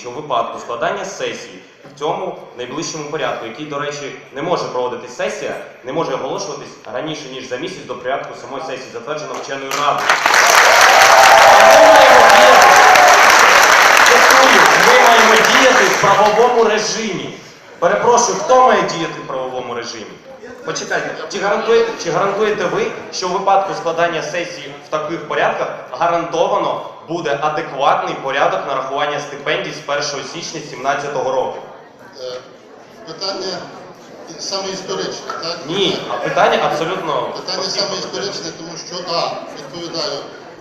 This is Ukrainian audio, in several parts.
що в випадку складання сесії в цьому найближчому порядку, який, до речі, не може проводитись сесія, не може оголошуватись раніше ніж за місяць до порядку самої сесії, затверджено вченою радою. Ми маємо діяти- в правовому режимі. Перепрошую, хто має діяти в правовому режимі? Почекайте, чи гарантуєте, чи гарантуєте ви, що в випадку складання сесії в таких порядках гарантовано буде адекватний порядок нарахування стипендій з 1 січня 2017 року? Е, Питання саме історичне, так? Ні, а питання абсолютно Питання саме історичне, тому що А, відповідаю,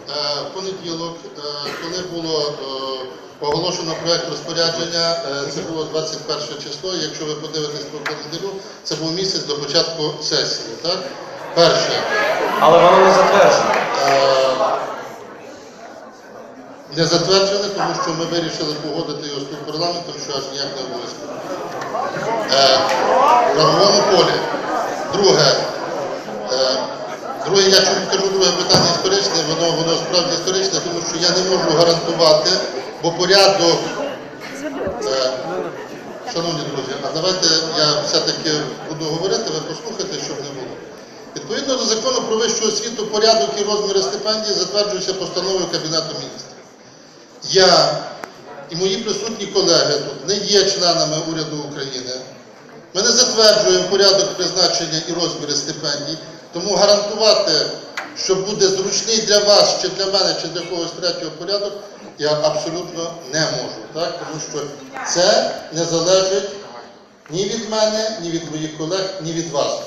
е, в понеділок, е, коли було оголошено проект розпорядження, е, це було 21 число, якщо ви подивитесь по календарю, це був місяць до початку сесії, так? Перше. але воно не затверджено. Е, Не затверджене, тому що ми вирішили погодити його з тим парламентом, що аж ніяк не обов'язково. Е, правовому полі. Друге. Е, Друге, я чому кажу друге питання історичне, воно, воно справді історичне, тому що я не можу гарантувати, бо порядок. Е, Шановні друзі, а давайте я все-таки буду говорити, ви послухайте, щоб не було. Відповідно до закону про вищу освіту, порядок і розміри стипендій затверджуються постановою Кабінету міністрів. Я і мої присутні колеги тут не є членами уряду України. Ми не затверджуємо порядок призначення і розміри стипендій, тому гарантувати, що буде зручний для вас, чи для мене, чи для когось третього порядок, я абсолютно не можу. Так? Тому що це не залежить ні від мене, ні від моїх колег, ні від вас.